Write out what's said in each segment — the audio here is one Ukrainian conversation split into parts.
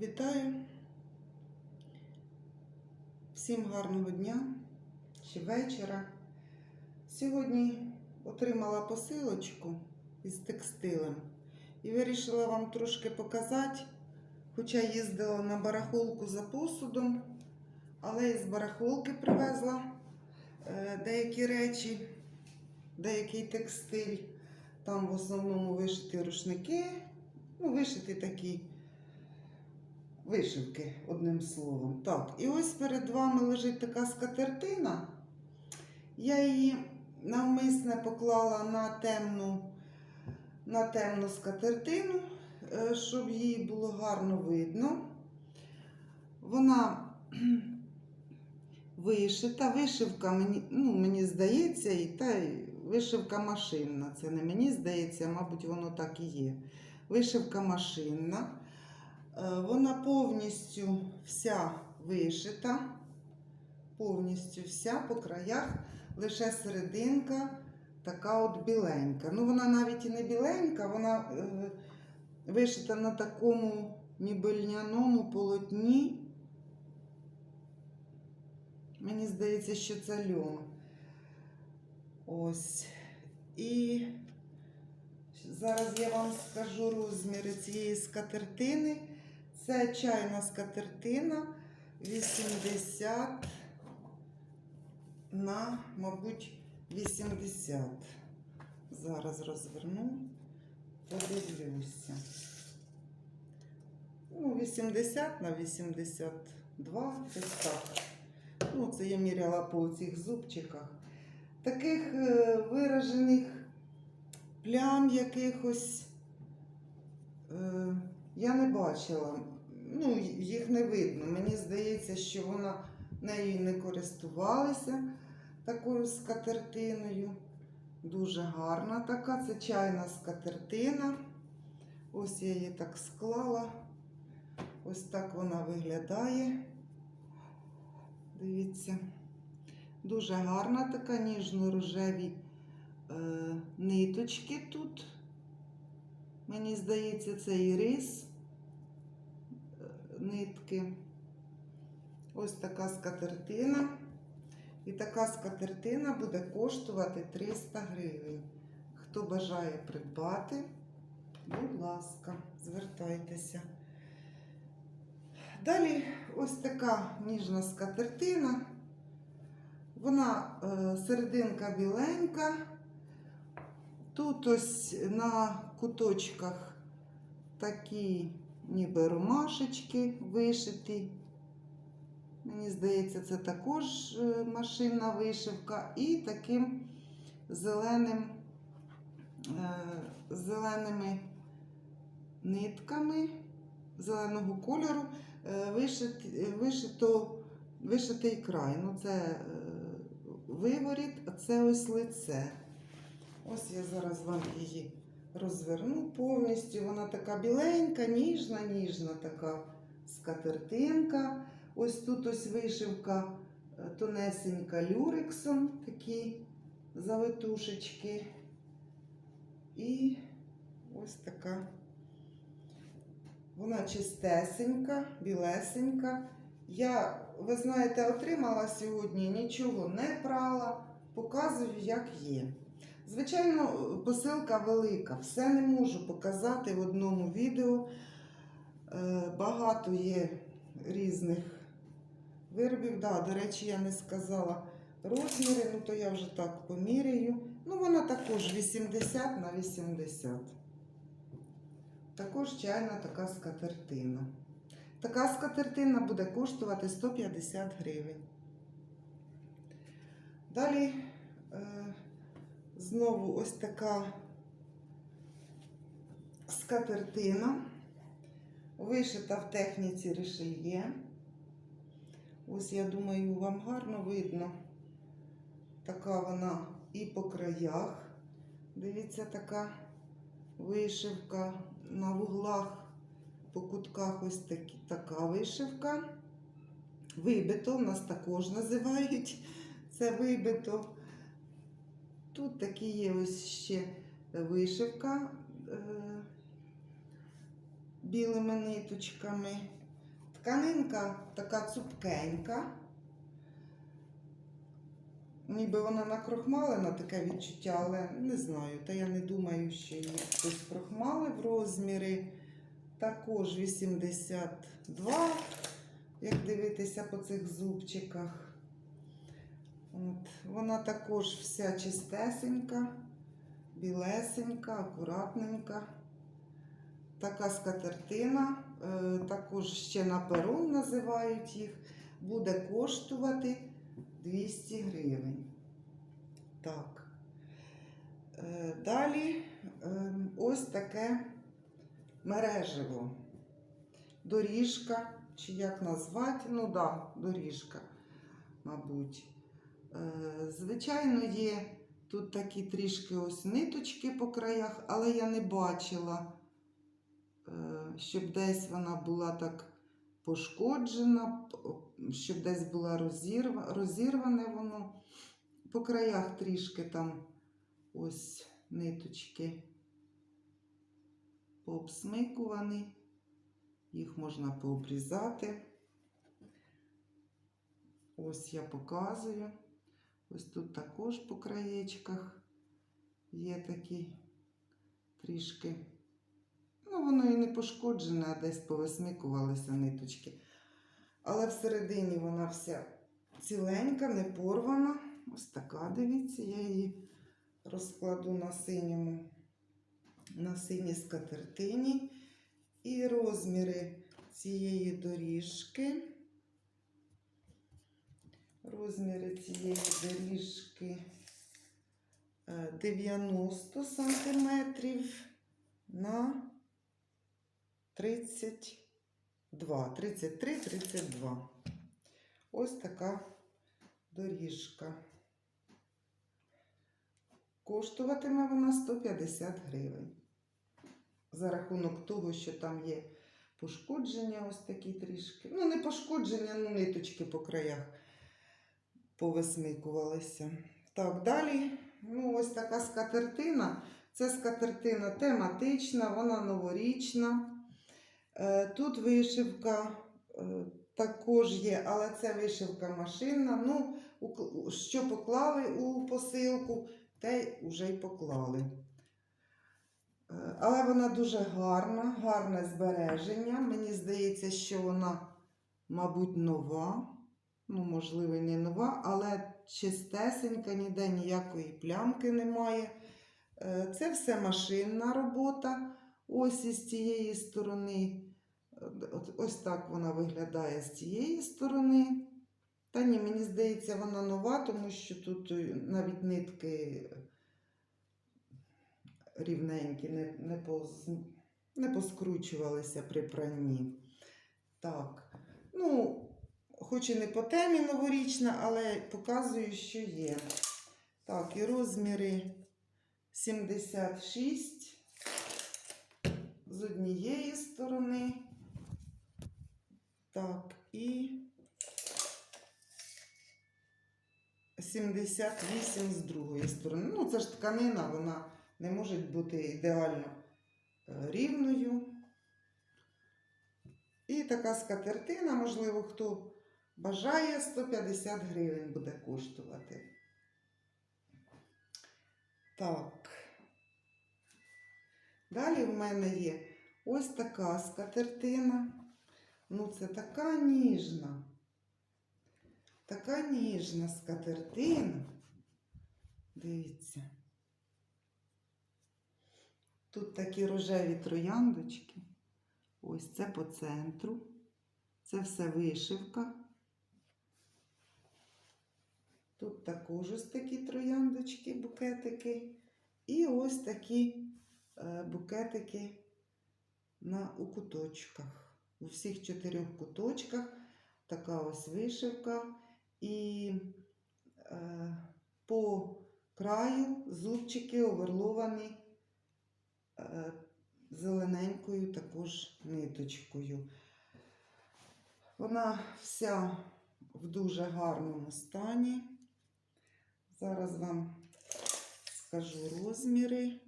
Вітаю. Всім гарного дня чи вечора. Сьогодні отримала посилочку із текстилем і вирішила вам трошки показати, хоча їздила на барахолку за посудом, але із барахолки привезла е, деякі речі, деякий текстиль. Там в основному вишиті рушники, ну, вишиті такі вишивки, одним словом. Так, і ось перед вами лежить така скатертина. Я її навмисне поклала на темну, на темну скатертину, е, щоб її було гарно видно. Вона вишита, вишивка, мені, ну, мені здається, і та вишивка машинна. Це не мені здається, мабуть, воно так і є. Вишивка машинна. Е, Вона повністю вся вишита, повністю вся по краях, лише серединка така от біленька. Ну, вона навіть і не біленька, вона е, вишита на такому ніби льняному полотні. Мені здається, що це льон. Ось. І зараз я вам скажу розміри цієї скатертини. Це чайна скатертина 80 на, мабуть, 80. Зараз розверну, подивлюся. Ну, 80 на 82, десь так. Ну, це я міряла по цих зубчиках. Таких е, виражених плям якихось е, я не бачила. Ну, їх не видно. Мені здається, що вона нею не користувалася такою скатертиною. Дуже гарна така. Це чайна скатертина. Ось я її так склала. Ось так вона виглядає. Дивіться. Дуже гарна така ніжно-рожеві е, ниточки тут. Мені здається, це ірис е, нитки. Ось така скатертина. І така скатертина буде коштувати 300 гривень. Хто бажає придбати, будь ласка, звертайтеся. Далі ось така ніжна скатертина. Вона е, серединка біленька. Тут ось на куточках такі ніби ромашечки вишиті. Мені здається, це також е, машинна вишивка. І таким зеленим, е, зеленими нитками зеленого кольору е, вишит, вишито, вишитий край. Ну, це виворіт, а це ось лице. Ось я зараз вам її розверну повністю. Вона така біленька, ніжна, ніжна така скатертинка. Ось тут ось вишивка е, тонесенька люрексом, такі завитушечки. І ось така. Вона чистесенька, білесенька. Я, ви знаєте, отримала сьогодні, нічого не прала, показую, як є. Звичайно, посилка велика, все не можу показати в одному відео. Е, Багато є різних виробів. Да, до речі, я не сказала розміри, ну то я вже так поміряю. Ну, вона також 80 на 80. Також чайна така скатертина. Така скатертина буде коштувати 150 гривень. Далі е, знову ось така скатертина, вишита в техніці решельє. Ось, я думаю, вам гарно видно. Така вона і по краях. Дивіться, така вишивка на вуглах, по кутках ось такі, така вишивка. Вибито, нас також називають це вибито. Тут такі є ось ще вишивка е, білими ниточками. Тканинка така цупкенька. Ніби вона накрохмалена, таке відчуття, але не знаю. Та я не думаю, що її хтось крохмалив розміри. Також 82, як дивитися по цих зубчиках. От. Вона також вся чистесенька, білесенька, акуратненька. Така скатертина, е, також ще на перун називають їх, буде коштувати 200 гривень. Так. Е, Далі е, ось таке мережево. Доріжка, чи як назвати? Ну да, доріжка, мабуть. Е, Звичайно, є тут такі трішки ось ниточки по краях, але я не бачила, е, щоб десь вона була так пошкоджена, щоб десь була розірва, розірване воно. По краях трішки там ось ниточки пообсмикувані, їх можна пообрізати. Ось я показую. Ось тут також по краєчках є такі трішки. Ну, воно і не пошкоджене, а десь повисмикувалися ниточки. Але всередині вона вся ціленька, не порвана. Ось така, дивіться, я її розкладу на синьому, на синій скатертині. І розміри цієї доріжки. Розміри цієї доріжки е, 90 сантиметрів на 32, 33, 32. Ось така доріжка. Коштуватиме вона 150 гривень. За рахунок того, що там є пошкодження, ось такі трішки. Ну, не пошкодження, ну ниточки по краях повисмикувалися. Так, далі, ну, ось така скатертина. Це скатертина тематична, вона новорічна. Е, Тут вишивка е, також є, але це вишивка машинна. Ну, що поклали у посилку, те вже й поклали. Е, Але вона дуже гарна, гарне збереження. Мені здається, що вона, мабуть, нова. Ну, можливо, не нова, але чистесенька, ніде ніякої плямки немає. Е, Це все машинна робота. Ось із цієї сторони. Е, Ось так вона виглядає з цієї сторони. Та ні, мені здається, вона нова, тому що тут е, навіть нитки рівненькі, не, не, поз, не поскручувалися при пранні. Так. Ну, хоч і не по темі новорічна, але показую, що є. Так, і розміри 76 з однієї сторони. Так, і 78 з другої сторони. Ну, це ж тканина, вона не може бути ідеально е, рівною. І така скатертина, можливо, хто бажає, 150 гривень буде коштувати. Так. Далі в мене є ось така скатертина. Ну, це така ніжна. Така ніжна скатертина. Дивіться. Тут такі рожеві трояндочки. Ось це по центру. Це все вишивка. Тут також ось такі трояндочки, букетики. І ось такі е, букетики на, у куточках. У всіх чотирьох куточках така ось вишивка. І е, по краю зубчики оверловані е, зелененькою також ниточкою. Вона вся в дуже гарному стані. Зараз вам скажу розміри.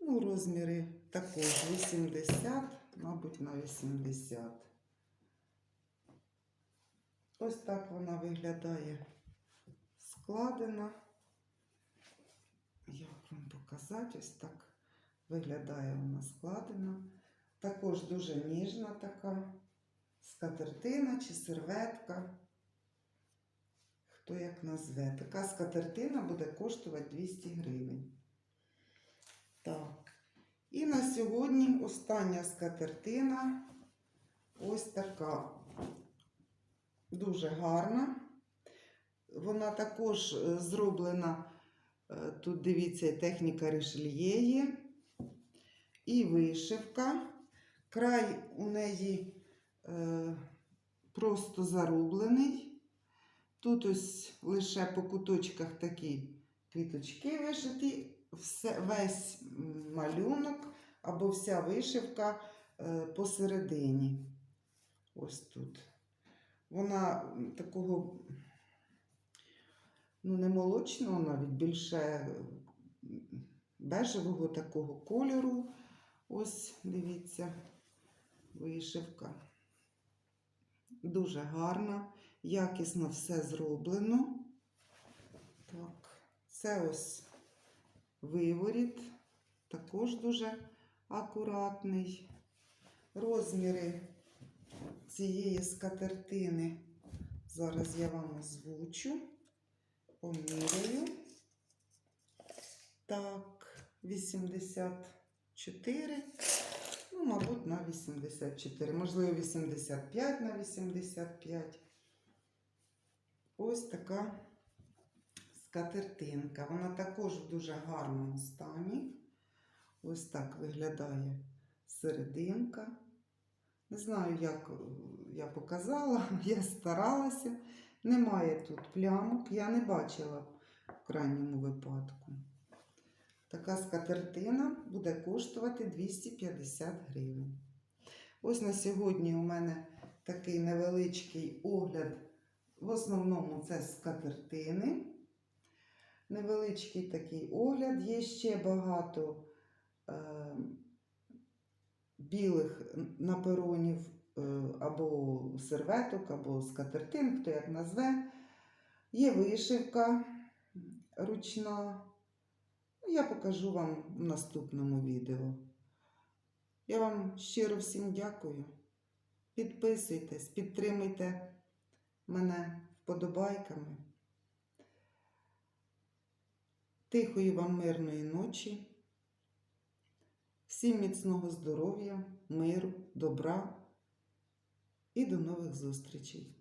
Ну, розміри також 80, мабуть, на 80. Ось так вона виглядає складена. Як вам показати? Ось так виглядає вона складена. Також дуже ніжна така скатертина чи серветка. Хто як назве. Така скатертина буде коштувати 200 гривень. Так. І на сьогодні остання скатертина. Ось така. Дуже гарна. Вона також е, зроблена, е, тут дивіться, техніка ришельє є. І вишивка. Край у неї е, просто зароблений. Тут ось лише по куточках такі квіточки вишиті, все, весь малюнок або вся вишивка е, посередині. Ось тут. Вона такого, ну, не молочного, навіть більше е, бежевого такого кольору. Ось, дивіться, вишивка. Дуже гарна, якісно все зроблено. Так, це ось виворіт, також дуже акуратний. Розміри цієї скатертини зараз я вам озвучу, поміряю. Так, 84, ну, мабуть, на 84, можливо, 85 на 85. Ось така скатертинка. Вона також в дуже гарному стані. Ось так виглядає серединка. Не знаю, як е, я показала, я старалася. Немає тут плямок, я не бачила в крайньому випадку. Така скатертина буде коштувати 250 гривень. Ось на сьогодні у мене такий невеличкий огляд. В основному це скатертини. Невеличкий такий огляд. Є ще багато е, білих наперонів е, або серветок, або скатертин, хто як назве. Є вишивка ручна. Ну, Я покажу вам в наступному відео. Я вам щиро всім дякую. Підписуйтесь, підтримуйте мене вподобайками. Тихої вам мирної ночі. Всім міцного здоров'я, миру, добра і до нових зустрічей!